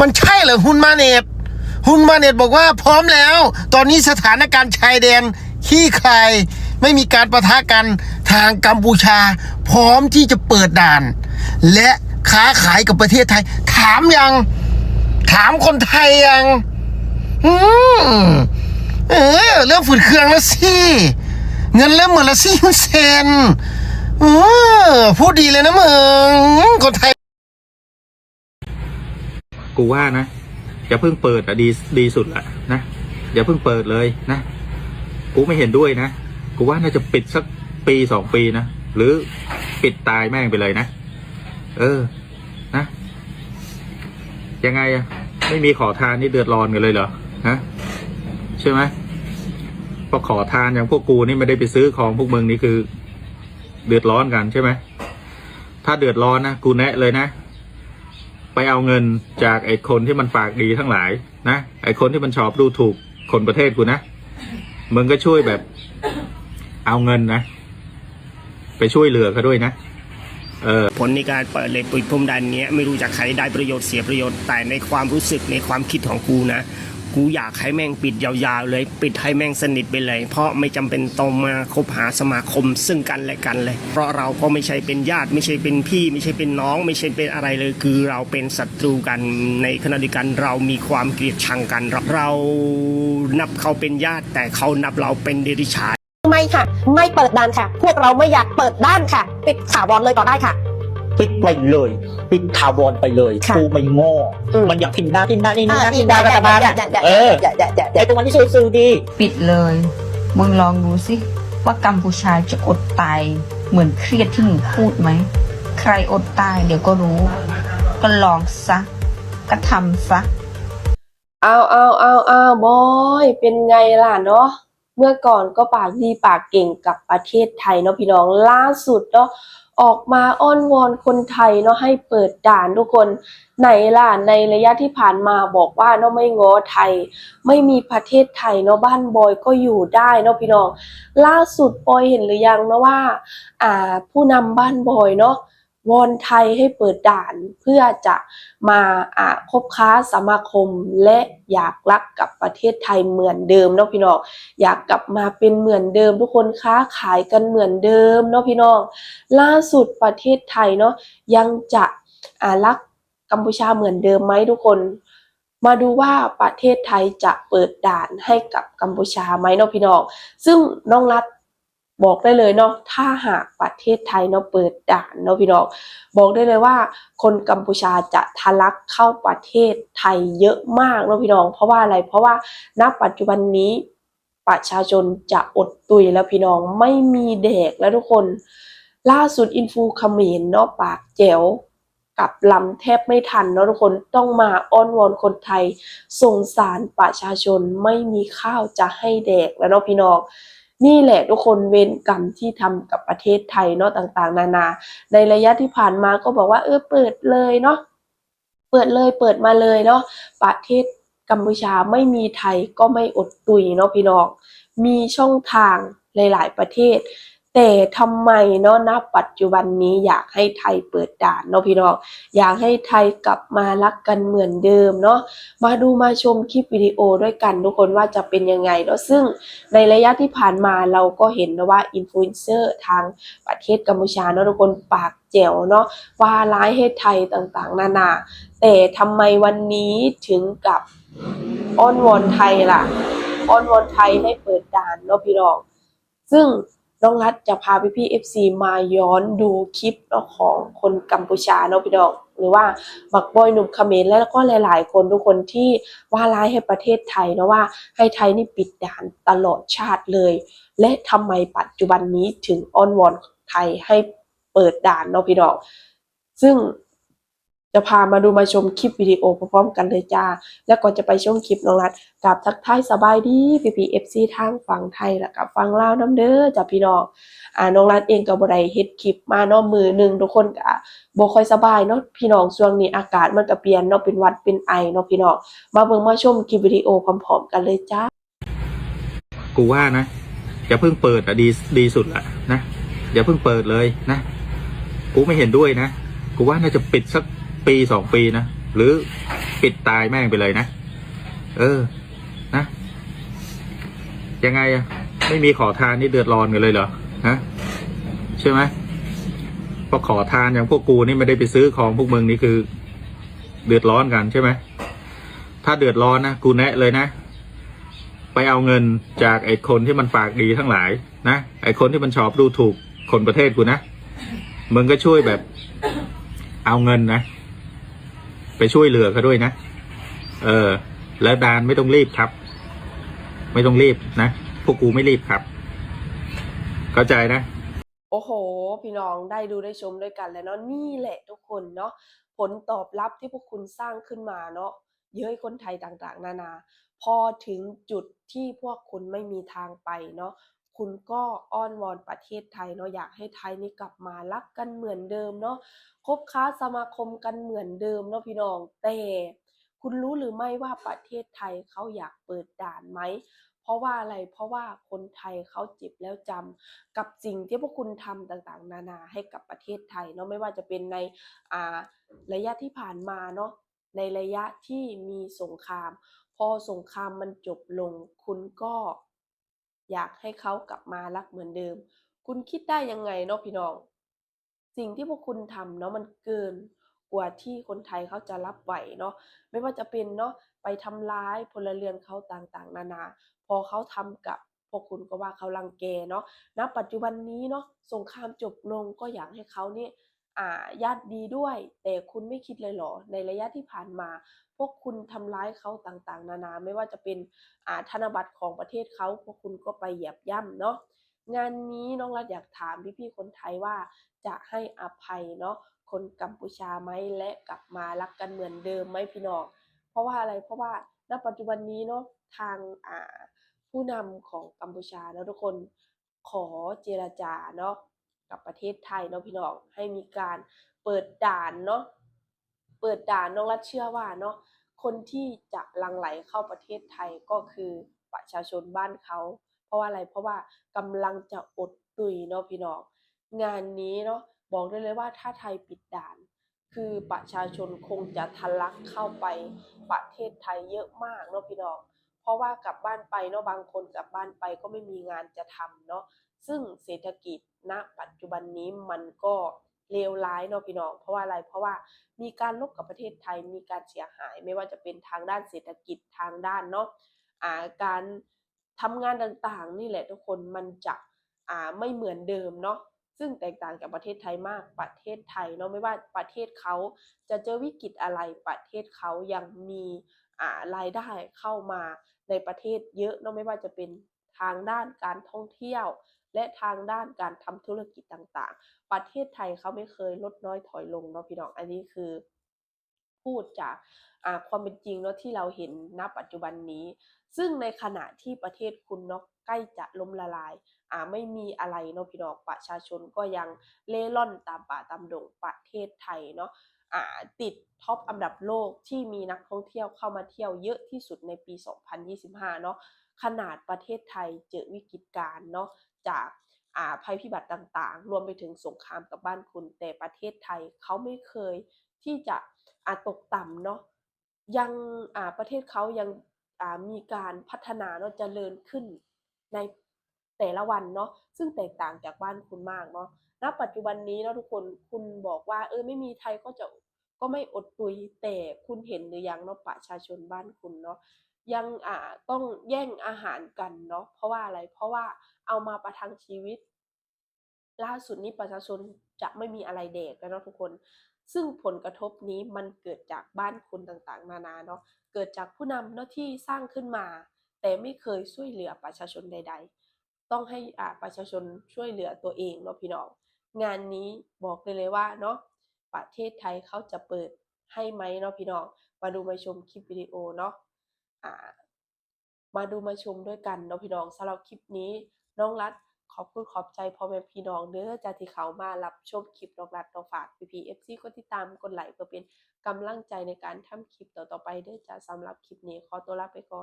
มันใช่เหรอฮุนมาเนตฮุนมาเนตบอกว่าพร้อมแล้ว ตอนนี้สถานการณ์ชายแดนขี้ใครไม่มีการประทะกันทางกัมพูชา พร้อมที่จะเปิดด่าน และค้าขายกับประเทศไทย ถามยัง ถามคนไทยยัง อืมเออเริ่มฝืดเครื่องแล้วสิ เงินเริ่มหมดแล้วสิเซน เออพูดดีเลยนะมึงคนไทย กูว่านะอย่าเพิ่งเปิดอะดีดีสุดละนะอย่าเพิ่งเปิดเลยนะ กูไม่เห็นด้วยนะ กูว่าน่าจะปิดสักปีสองปีนะ หรือปิดตายแม่งไปเลยนะ เออ นะ ยังไงอะไม่มีขอทานนี่เดือดร้อนกันเลยเหรอฮะใช่ไหมพอขอทานอย่างพวกกูนี่ไม่ได้ไปซื้อของพวกมึงนี่คือ เดือดร้อนกันใช่ไหมถ้าเดือดร้อนนะกูแนะเลยนะ ไปเอาเงินจากไอ้คนที่มันปากดีทั้งหลายนะไอ้คนที่มันชอบดูถูกคนประเทศกูนะมึงก็ช่วยแบบ เอาเงินนะ ไปช่วยเหลือเขาด้วยนะเออผลในการเปิดเลยปุยพรมแดนเนี้ยไม่รู้จะใครได้ประโยชน์เสียประโยชน์แต่ในความรู้สึกในความคิดของกูนะ กูอยากให้แม่งปิดยาวๆเลย ปิดให้แม่งสนิทไปเลย เพราะไม่จำเป็นต้องมาคบหาสมาคมซึ่งกันและกันเลย เพราะเราก็ไม่ใช่เป็นญาติ ไม่ใช่เป็นพี่ ไม่ใช่เป็นน้อง ไม่ใช่เป็นอะไรเลย คือเราเป็นศัตรูกันในขณะเดียวกันเรามีความเกลียดชังกัน เรานับเขาเป็นญาติ แต่เขานับเราเป็นเดรัจฉาไม่ค่ะ ไม่เปิดด้านค่ะ พวกเราไม่อยากเปิดด้านค่ะ ปิดถาวรเลยก็ได้ค่ะ ปิดไปเลย ปิดถาวรไปเลยค่ะกูไม่โง่อืม มันอยากพิมพ์หน้าพิมพ์หน้านี่นี่อ่านะพิมพ์หน้ารัฐบาลอย่าอย่าอย่าเอออย่าอย่าอย่าอย่าไอ้ตรงนั้นที่ซื่อๆดี ปิดเลย มึงลองดูสิว่ากัมพูชาจะอดตาย เหมือนเครียดที่มึงพูดไหม ใครอดตายเดี๋ยวก็รู้ ก็ลองซะ ก็ทำซะ เอาเอาเอาเอาบอย เป็นไงล่ะเนาะ เมื่อก่อนก็ปากดีปากเก่งกับประเทศไทยเนาะพี่น้องล่าสุดเนาะ ออกมาอ้อนวอนคนไทยเนาะให้เปิดด่านทุกคนไหนล่ะในระยะที่ผ่านมาบอกว่าเนาะไม่ง้อไทย ไม่มีประเทศไทยเนาะบ้านบอยก็อยู่ได้เนาะพี่น้องล่าสุดบอยเห็นหรือยังนะว่า อ่า ผู้นำบ้านบอยเนาะ วอนไทยให้เปิดด่านเพื่อจะมาอ่าคบค้าสมาคมและอยากรักกับประเทศไทยเหมือนเดิมเนาะพี่น้องอยากกลับมาเป็นเหมือนเดิม ทุกคนค้าขายกันเหมือนเดิมเนาะพี่น้องล่าสุดประเทศไทยเนาะยังจะอ่ารักกัมพูชาเหมือนเดิมไหมทุกคน มาดูว่าประเทศไทยจะเปิดด่านให้กับกัมพูชาไหมเนาะพี่น้องซึ่งน้องรัฐ บอกได้เลยเนาะถ้าหากประเทศไทยเนาะเปิดด่านเนาะพี่น้องบอกได้เลยว่า คนกัมพูชาจะทะลักเข้าประเทศไทยเยอะมากเนาะพี่น้อง เพราะว่าอะไรเพราะว่าณปัจจุบันนี้ประชาชนจะอดตุยแล้วพี่น้องไม่มีแดกแล้วทุกคน ล่าสุดอินฟูเขมรเนาะปากแจ๋วกับลำแทบไม่ทันเนาะทุกคนต้องมาอ้อนวอนคนไทยสงสารประชาชนไม่มีข้าวจะให้แดกแล้วเนาะพี่น้อง นี่แหละทุกคนเวรกรรมที่ทำกับประเทศไทยเนาะต่างๆ นานา ในระยะที่ผ่านมาก็บอกว่า เออเปิดเลยเนาะเปิดเลยเปิดมาเลยเนาะประเทศกัมพูชาไม่มีไทยก็ไม่อดตุยเนาะพี่น้องมีช่องทางหลาย ๆ ประเทศ แต่ทำไมเนาะณปัจจุบันนี้อยากให้ไทยเปิดด่านเนาะพี่น้องอยากให้ไทยกลับมารักกันเหมือนเดิมเนาะมาดูมาชมคลิปวิดีโอด้วยกันทุกคนว่าจะเป็นยังไงเนาะซึ่งในระยะที่ผ่านมาเราก็เห็นนะว่าอินฟลูเอนเซอร์ทางประเทศกัมพูชาเนาะทุกคนปากแจ๋วเนาะว่าร้ายให้ไทยต่างๆ นานา แต่ทำไมวันนี้ถึงกับอ้อนวอนไทยล่ะอ้อนวอนไทยให้เปิดด่านเนาะพี่น้องซึ่ง น้องรัฐจะพาพี่พี่เอฟซีมาย้อนดูคลิปของคนกัมพูชาเนาะพี่น้องหรือว่าบักบอยหนุ่มเขมรแล้วก็หลาย ๆ คนทุกคนที่ว่าร้ายให้ประเทศไทยเนาะว่าให้ไทยนี่ปิดด่านตลอดชาติเลย และทำไมปัจจุบันนี้ถึงอ้อนวอนไทยให้เปิดด่านเนาะพี่น้องซึ่ง จะพามาดูมาชมคลิปวิดีโอพร้อมกันเลยจ้า แล้วก็จะไปชมคลิปน้องรัฐกับทักทายสบายดีพีพีเอฟซีทางฝั่งไทยแล้วกับฝั่งลาวน้ำเด้อจ้ะพี่น้องอ่าน้องรัฐเองก็บ่ไดเฮ็ดคลิปมาเนาะมือหนึ่งทุกคนก็บ่ค่อยสบายเนาะพี่น้องช่วงนี้อากาศมันก็เปลี่ยนเนาะเป็นวัดเป็นไอเนาะพี่น้องมาเบิ่งมาชมคลิปวิดีโอพร้อมๆกันเลยจ้ากูว่านะอย่าเพิ่งเปิดอะดีดีสุดละนะอย่าเพิ่งเปิดเลยนะ กูไม่เห็นด้วยนะ กูว่าน่าจะปิดสัก ปีสองปีนะ หรือปิดตายแม่งไปเลยนะ เออ นะ ยังไงอะไม่มีขอทานนี่เดือดร้อนกันเลยเหรอฮะใช่ไหมพราะขอทานอย่างพวกกูนี่ไม่ได้ไปซื้อของพวกมึงนี่คือ เดือดร้อนกันใช่ไหมถ้าเดือดร้อนนะกูแนะเลยนะ ไปเอาเงินจากไอ้คนที่มันปากดีทั้งหลาย นะไอ้คนที่มันชอบดูถูกคนประเทศกูนะมึงก็ช่วยแบบ เอาเงินนะ ไปช่วยเหลือเขาด้วยนะ เออ แล้วดานไม่ต้องรีบครับ ไม่ต้องรีบนะ พวกกูไม่รีบครับ เข้าใจนะ โอ้โห พี่น้องได้ดูได้ชมด้วยกันแล้วเนาะนี่แหละทุกคนเนาะผลตอบรับที่พวกคุณสร้างขึ้นมาเนาะเย้ยคนไทยต่างๆ นานา พอถึงจุดที่พวกคุณไม่มีทางไปเนาะ คุณก็อ้อนวอนประเทศไทยเนาะอยากให้ไทยนี่กลับมารักกันเหมือนเดิมเนาะคบค้าสมาคมกันเหมือนเดิมเนาะพี่น้องแต่คุณรู้หรือไม่ว่าประเทศไทยเขาอยากเปิดด่านไหม เพราะว่าอะไร เพราะว่าคนไทยเขาเจ็บแล้วจำกับสิ่งที่พวกคุณทำต่างๆ นานาให้กับประเทศไทยเนาะไม่ว่าจะเป็นในอาระยะที่ผ่านมาเนาะในระยะที่มีสงคราม พอสงครามมันจบลง คุณก็ อยากให้เขากลับมารักเหมือนเดิม คุณคิดได้ยังไงเนาะพี่น้อง สิ่งที่พวกคุณทำเนาะมันเกินกว่าที่คนไทยเขาจะรับไหวเนาะไม่ว่าจะเป็นเนาะไปทำร้ายพลเรือนเขาต่างๆ นานา พอเขาทำกับพวกคุณก็ว่าเขารังแกเนาะณปัจจุบันนี้เนาะสงครามจบลงก็อยากให้เขาเนี่ย ญาติดีด้วย แต่คุณไม่คิดเลยเหรอ ในระยะที่ผ่านมา พวกคุณทำร้ายเขาต่างๆ นานา ไม่ว่าจะเป็นอาธนบัตรของประเทศเขาพวกคุณก็ไปเหยียบย่ำเนาะงานนี้น้องรัฐอยากถามพี่ๆคนไทยว่าจะให้อภัยเนาะคนกัมพูชาไหมและกลับมารักกันเหมือนเดิมไหมพี่น้องเพราะว่าอะไรเพราะว่าณปัจจุบันนี้เนาะทางอาผู้นำของกัมพูชาแล้วทุกคนขอเจรจาเนาะ กับประเทศไทยเนาะพี่น้องให้มีการเปิดด่านเนาะเปิดด่านน้องรัฐเชื่อว่าเนาะคนที่จะลังไหลเข้าประเทศไทยก็คือประชาชนบ้านเขา เพราะว่าอะไรเพราะว่ากำลังจะอดตุยเนาะพี่น้องงานนี้เนาะบอกได้เลยว่าถ้าไทยปิดด่าน คือประชาชนคงจะทะลักเข้าไปประเทศไทยเยอะมากเนาะพี่น้องเพราะว่ากลับบ้านไปเนาะบางคนกลับบ้านไปก็ไม่มีงานจะทำเนาะ ซึ่งเศรษฐกิจณปัจจุบันนี้มันก็เลวร้ายเนาะพี่น้อง เพราะว่าอะไรเพราะว่ามีการลบกับประเทศไทยมีการเสียหาย ไม่ว่าจะเป็นทางด้านเศรษฐกิจทางด้านเนาะอ่าการทำงานต่างๆ นี่แหละทุกคนมันจะอ่าไม่เหมือนเดิมเนาะซึ่งแตกต่างจากประเทศไทยมากประเทศไทยเนาะไม่ว่าประเทศเขาจะเจอวิกฤตอะไรประเทศเขายังมีอ่ารายได้เข้ามาในประเทศเยอะเนาะไม่ว่าจะเป็นทางด้านการท่องเที่ยว และทางด้านการทำธุรกิจต่างๆ ประเทศไทยเขาไม่เคยลดน้อยถอยลงเนาะพี่น้องอันนี้คือพูดจากความเป็นจริงเนาะที่เราเห็นณปัจจุบันนี้ ซึ่งในขณะที่ประเทศคุณเนาะใกล้จะล้มละลายอ่าไม่มีอะไรเนาะพี่น้องประชาชนก็ยังเล่ร่อนตามป่าตามดงประเทศไทยเนาะอ่าติดท็อปอันดับโลกที่มีนักท่องเที่ยวเข้ามาเที่ยวเยอะที่สุดในปี 2025 เนาะ ขนาดประเทศไทยเจอวิกฤตการ์เนาะจากาภัยพิบัติต่างๆ รวมไปถึงสงครามกับบ้านคุณ แต่ประเทศไทยเขาไม่เคยที่จะาตกต่ำเนาะยังประเทศเขายังมีการพัฒนาเนาะเจริญขึ้นในแต่ละวันเนาะซึ่งแตกต่างจากบ้านคุณมากเนาะณปัจจุบันนี้เนาะทุกคนคุณบอกว่า เออไม่มีไทยก็จะก็ไม่อดตุยแต่คุณเห็นหรือยังเนาะประชาชนบ้านคุณเนาะ ยังอ่าต้องแย่งอาหารกันเนาะเพราะว่าอะไรเพราะว่าเอามาประทังชีวิต ล่าสุดนี้ประชาชนจะไม่มีอะไรแดกแล้วเนาะทุกคน ซึ่งผลกระทบนี้มันเกิดจากบ้านคุณต่างๆ นานาเนาะเกิดจากผู้นำเนาะที่สร้างขึ้นมา แต่ไม่เคยช่วยเหลือประชาชนใด ๆ ต้องให้อ่าประชาชนช่วยเหลือตัวเองเนาะพี่น้องงานนี้บอกเลยเลยว่าเนาะประเทศไทยเขาจะเปิดให้ไหมเนาะพี่น้องมาดูมาชมคลิปวิดีโอเนาะ มาดูมาชมด้วยกันเนาะพี่น้องสำหรับคลิปนี้น้องรัฐขอบคุณขอบใจพ่อแม่พี่น้องเด้อจากที่เขามารับชมคลิปน้องรัฐน้องฝากพีพีเอฟซีกดติดตามกดไลค์เพื่อเป็นกำลังใจในการทำคลิปต่อๆไปเด้อจ้าสำหรับคลิปนี้ขอตัวลาไปก่อน